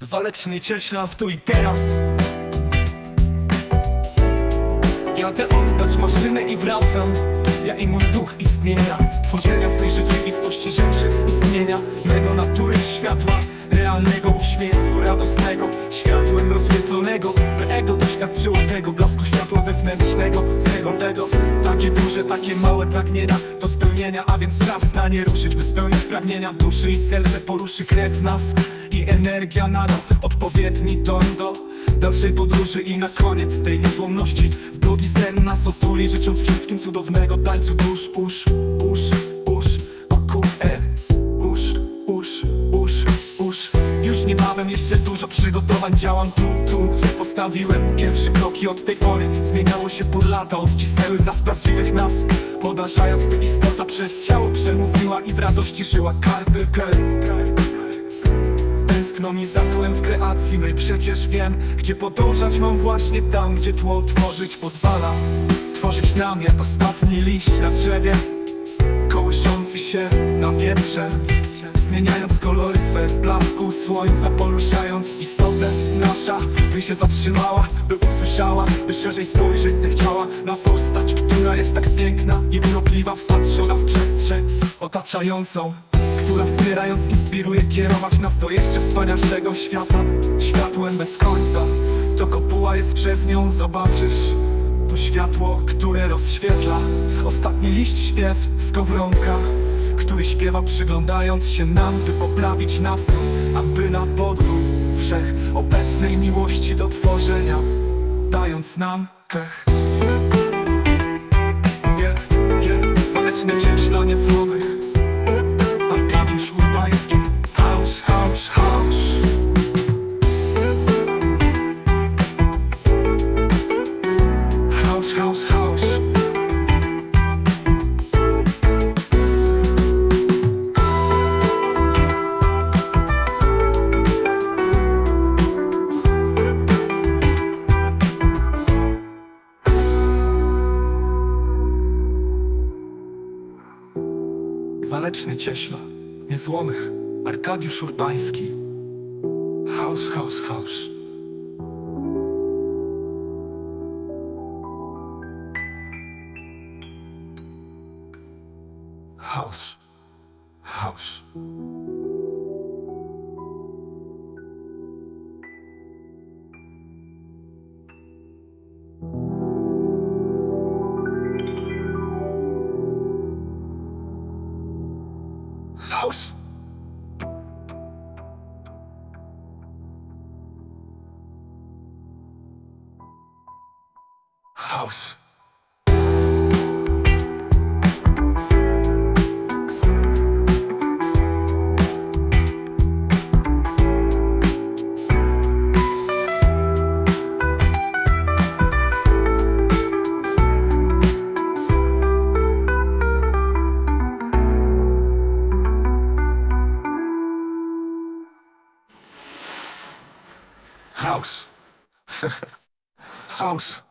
Waleczny cieśla w tu i teraz. Jadę oddać maszynę i wracam. Ja i mój duch istnienia. Tworzenia w tej rzeczywistości rzeczy istnienia. Mego natury światła Realnego uśmiechu radosnego Takie małe pragnienia do spełnienia A więc czas na nie ruszyć, by spełnić pragnienia duszy i serce poruszy krew nas I energia nada odpowiedni ton do dalszej podróży I na koniec tej niezłomności. W drogi sen nas otuli Życząc wszystkim cudownego tańcu dusz, usz, usz, jeszcze dużo przygotowań Działam tu, tu, gdzie postawiłem pierwsze kroki. Od tej pory Zmieniało się po lata, odcisnęły nas prawdziwych nas. Podarzając by istota przez ciało przemówiła i w radości żyła. Karby, Tęskno mi za tłem w kreacji mej Przecież wiem, gdzie podążać mam właśnie tam Gdzie tło tworzyć pozwala. Tworzyć nam jak ostatni liść na drzewie Się na wietrze Zmieniając kolory swe w blasku słońca Poruszając istotę. Nasza By się zatrzymała, by usłyszała By szerzej spojrzeć zechciała Na postać, która jest tak piękna I urokliwa wpatrzona w przestrzeń Otaczającą która wspierając inspiruje kierować nas do jeszcze wspanialszego świata. Światłem bez końca To kopuła jest przez nią, zobaczysz. To światło, które rozświetla Ostatni liść śpiew z kowronka Który śpiewa przyglądając się nam By poprawić nastrój Aby na podwór wszech Obecnej miłości do tworzenia Dając nam kech. Wie, je, waleczne cieśla niezłomych Arkadiusz Urbański Waleczny cieśla Niezłomych Arkadiusz Urbański. House, house, house House House House. House House. House